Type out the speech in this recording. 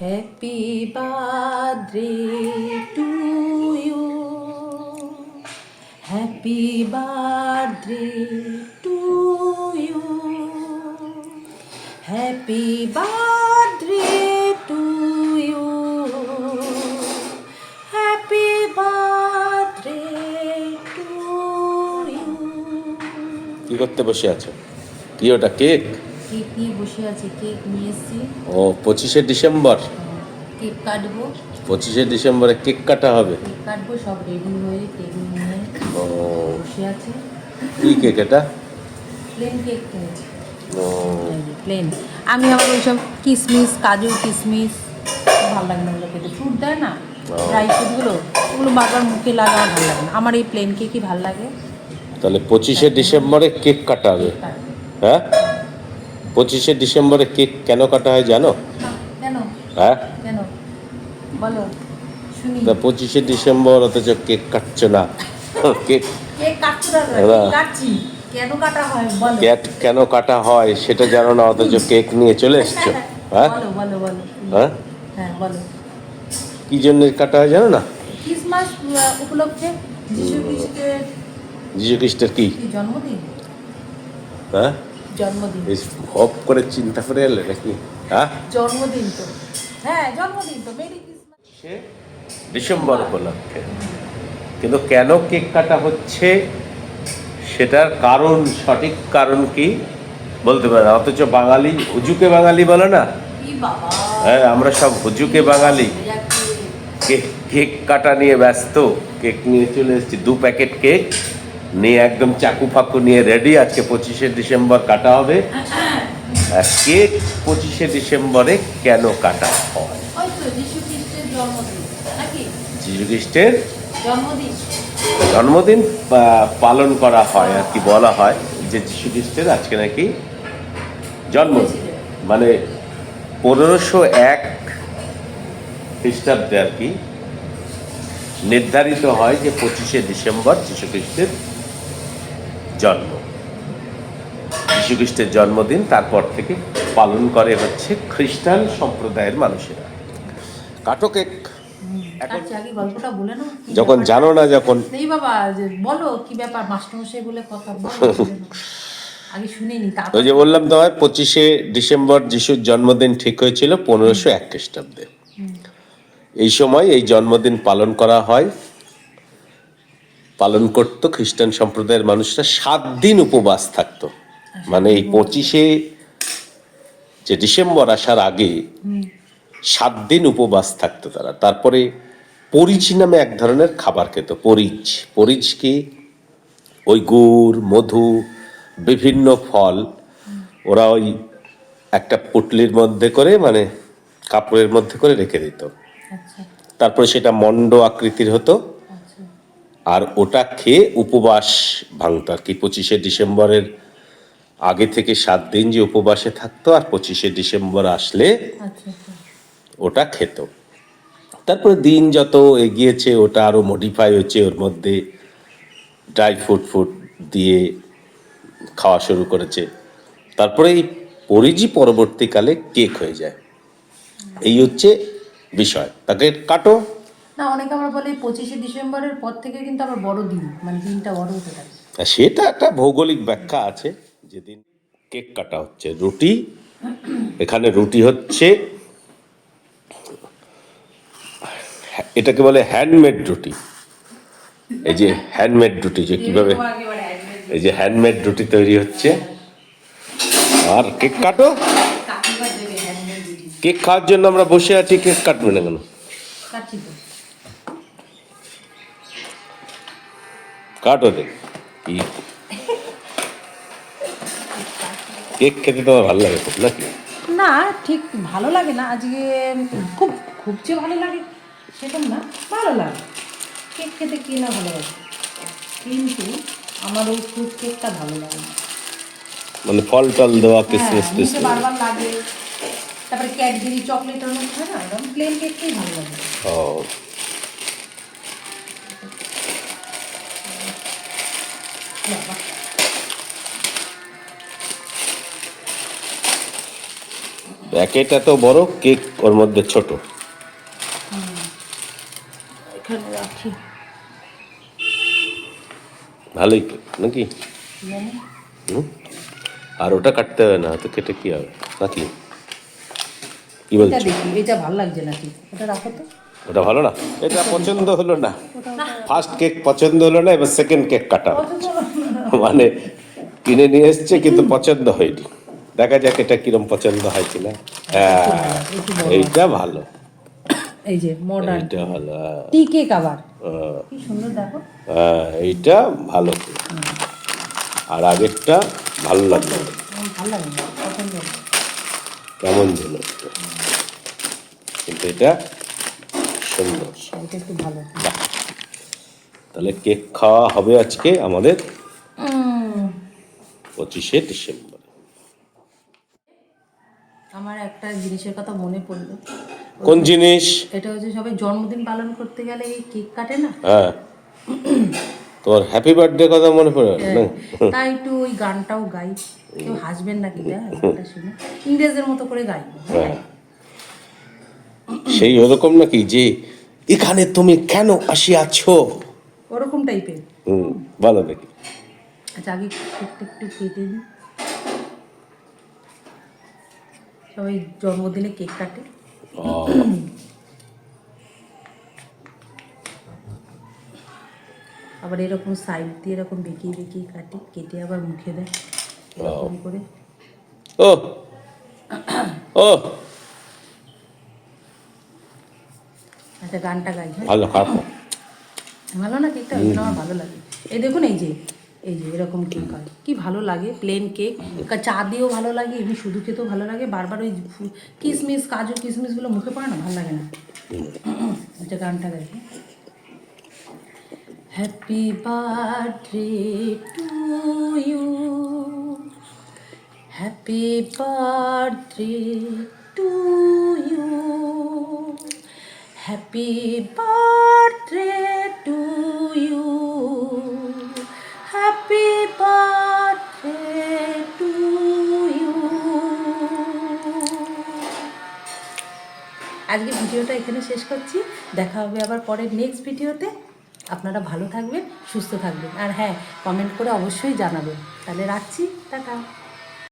Happy birthday to you happy birthday to you happy birthday to you happy birthday to you কি করতে বসে আছো? কি ওটা কেক? বসে আছে কেক নিয়ে এসছি। ও পঁচিশে ডিসেম্বর? কেক কাটবো। পঁচিশে ডিসেম্বরে কেক কাটা হবে? কেক কাটবো সব রেডি হয়ে টেবিল নিয়ে ও। বসে আছে। কি কেক এটা? প্লেন কেক কিনেছি। প্লেন আমি আবার ওইসব কিশমিশ কাজু কিশমিশ ভালো লাগে না ওগুলো খেতে। ফ্রুট দেয় না? ড্রাই ফ্রুটগুলো ওগুলো বারবার মুখে লাগা ভালো লাগে না। আমার এই প্লেন কেকই ভালো লাগে। তাহলে পঁচিশে ডিসেম্বরে কেক কাটা হবে। হ্যাঁ? পঁচিশে ডিসেম্বরে কেক কেন কাটা হয় জানো? হ্যাঁ? তা পঁচিশে ডিসেম্বর অথচ কেক কাটছো না। কেক কেন কাটা হয় হয় সেটা জানো না অথচ কেক নিয়ে চলে এসছো। হ্যাঁ? হ্যাঁ? হ্যাঁ কি জন্য কাটা হয় জানো না? ক্রিসমাস আহ, উপলক্ষে যিশু খ্রিস্টের যিশু খ্রিস্টের কি? কি জন্মদিন? হ্যাঁ? জন্মদিন। বেশ হপ করে চিন্তা করে এলে নাকি? হ্যাঁ? জন্মদিন তো। হ্যাঁ জন্মদিন তো। Merry Christmas. সে ডিসেম্বর উপলক্ষে। কিন্তু কেন কেক কাটা হচ্ছে? সেটার কারণ সঠিক কারণ কি? বলতে পারে অথচ বাঙালি হুজুকে বাঙালি বলে না? হ্যাঁ আমরা সব হুজুকে বাঙালি। কেক কেক কাটা নিয়ে ব্যস্ত। কেক নিয়ে চলে এসেছি। দু প্যাকেট কেক। নিয়ে একদম চাকু ফাকু নিয়ে রেডি আজকে পঁচিশে ডিসেম্বর কাটা হবে। কেক পঁচিশে ডিসেম্বরে কেন কাটা হয়? যিশু খ্রিস্টের জন্মদিন পালন করা হয় আর কি বলা হয় যে যীশু খ্রিস্টের আজকে নাকি জন্মদিন। মানে পনেরোশো এক খ্রিস্টাব্দে আর কি নির্ধারিত হয় যে পঁচিশে ডিসেম্বর যীশু খ্রিস্টের জন্ম। যীশুখ্রিস্টের জন্মদিন তারপর থেকে পালন করে হচ্ছে খ্রিস্টান সম্প্রদায়ের মানুষেরা। কাটো কেক কি যখন জানো না যখন এই বাবা বলো কি ব্যাপার? মাস্টারমশাই বলে কথা আগে শুনিনি ওই যে বললাম তোমায় পঁচিশে ডিসেম্বর যিশুর জন্মদিন ঠিক হয়েছিল পনেরোশো এক খ্রিস্টাব্দে। এই সময় এই জন্মদিন পালন করা হয়। পালন করত খ্রিস্টান সম্প্রদায়ের মানুষরা সাত দিন উপবাস থাকতো। মানে এই পঁচিশে যে ডিসেম্বর আসার আগে সাত দিন উপবাস থাকতো তারা। তারপরে পরিচ নামে এক ধরনের খাবার খেত পরিচ। পরিচ কি ওই গুড় মধু বিভিন্ন ফল ওরা ওই একটা পুটলির মধ্যে করে মানে কাপড়ের মধ্যে করে রেখে দিত। আচ্ছা। তারপরে সেটা মণ্ড আকৃতির হতো। আর ওটা খেয়ে উপবাস ভাঙত। আর কি পঁচিশে ডিসেম্বরের আগে থেকে সাত দিন যে উপবাসে থাকতো আর পঁচিশে ডিসেম্বর আসলে আচ্ছা আচ্ছা। ওটা খেত। তারপরে দিন যত এগিয়েছে ওটা আরও মডিফাই হচ্ছে ওর মধ্যে ড্রাই ফ্রুট ফুড দিয়ে খাওয়া শুরু করেছে। তারপরে এই পরিজি পরবর্তীকালে কেক হয়ে যায়। এই হচ্ছে বিষয়। তাকে কাটো না অনেকে আমরা বলে পঁচিশে ডিসেম্বরের পর থেকে কিন্তু আবার বড় দিন মানে দিনটা বড় হতে থাকে। সেটা একটা ভৌগোলিক ব্যাখ্যা আছে যেদিন কেক কাটা হচ্ছে রুটি এখানে রুটি হচ্ছে এটাকে বলে হ্যান্ডমেড রুটি। এই যে হ্যান্ডমেড রুটি যে কীভাবে এই যে হ্যান্ডমেড রুটি তৈরি হচ্ছে। আর কেক কাটো? কেক খাওয়ার জন্য আমরা বসে আছি কেক কাটবে না কেন? কাটো দেখ কি কেক খেতে তোমার ভালো লাগে খুব নাকি? না ঠিক ভালো লাগে না। আজকে খুব খুব যে ভালো লাগে সেরকম না ভালো লাগে। কেক খেতে কি না ভালো লাগে কিন্তু আমার ওই ফ্রুট কেকটা ভালো লাগে না। মানে ফল টল দেওয়া হ্যাঁ কিসমিস টিসমিস বারবার লাগে। তারপরে ক্যাডবেরি চকলেট অনেক হয় না এরকম প্লেন কেকটাই ভালো লাগে। ও। প্যাকেট এত বড় কেক ওর মধ্যে ছোট। এখানে রাখি। ভালোই কেক নাকি? হুম? আর ওটা কাটতে হবে না তো কেটে কি হবে? নাকি? কি বলছো? এটা ভালো লাগছে নাকি? ওটা রাখো তো। ওটা ভালো না? এটা পছন্দ হলো না। ফার্স্ট কেক পছন্দ হলো না এবার সেকেন্ড কেক কাটা। মানে কিনে নিয়ে এসছে কিন্তু পছন্দ হয়নি। দেখা যাক এটা কিরম পছন্দ হয় কিনা। হ্যাঁ এইটা ভালো। এই যে মডার্ন এইটা ভালো হ্যাঁ। টি কেক আবার হ্যাঁ, কি সুন্দর দেখো। হ্যাঁ এইটা ভালো। আর আগেরটা ভালো লাগল। ভালো লাগে পছন্দ কেমন যেন কিন্তু এটা সুন্দর। এটা একটু ভালো। তাহলে কেক খাওয়া হবে আজকে আমাদের পঁচিশে ডিসেম্বর আমার একটা জিনিসের কথা মনে পড়ল। কোন জিনিস? এটা হচ্ছে সবাই জন্মদিন পালন করতে গেলে এই কেক কাটে না? হ্যাঁ। তোমার হ্যাপি বার্থডে কথা মনে পড়ে না তাই একটু ওই গানটাও গাই। কেউ হাসবেন নাকি? দেখ গানটা শুনে। ইংরেজদের মতো করে গাই। হ্যাঁ। সেই ওরকম নাকি যে এখানে তুমি কেন আসিয়াছ? ওরকম টাইপের হুম ভালো দেখি। আচ্ছা আগে একটু কেটে দিই। সবাই জন্মদিনে কেক কাটে। আবার এরকম সাইড দিয়ে এরকম বেঁকিয়ে বেঁকিয়ে কাটে কেটে আবার মুখে দেয় এরকম করে। ও। ও। আচ্ছা গানটা গাই হ্যাঁ? ভালো না। ভালো না কেকটা? আমার ভালো লাগে। এই দেখুন এই যে এই যে এরকম কেক হয় কি ভালো লাগে প্লেন কেক চা দিয়েও ভালো লাগে এমনি শুধু খেতেও ভালো লাগে। বারবার ওই কিশমিশ কাজু কিশমিশগুলো মুখে পড়ে না ভালো লাগে না। আচ্ছা গানটা গাই happy birthday to you happy birthday to you happy birthday to you happy birthday to you আজকে ভিডিওটা এখানে শেষ করছি। দেখা হবে আবার পরের নেক্সট ভিডিওতে। আপনারা ভালো থাকবেন, সুস্থ থাকবেন। আর হ্যাঁ কমেন্ট করে অবশ্যই জানাবেন। তাহলে রাখছি, টাটা।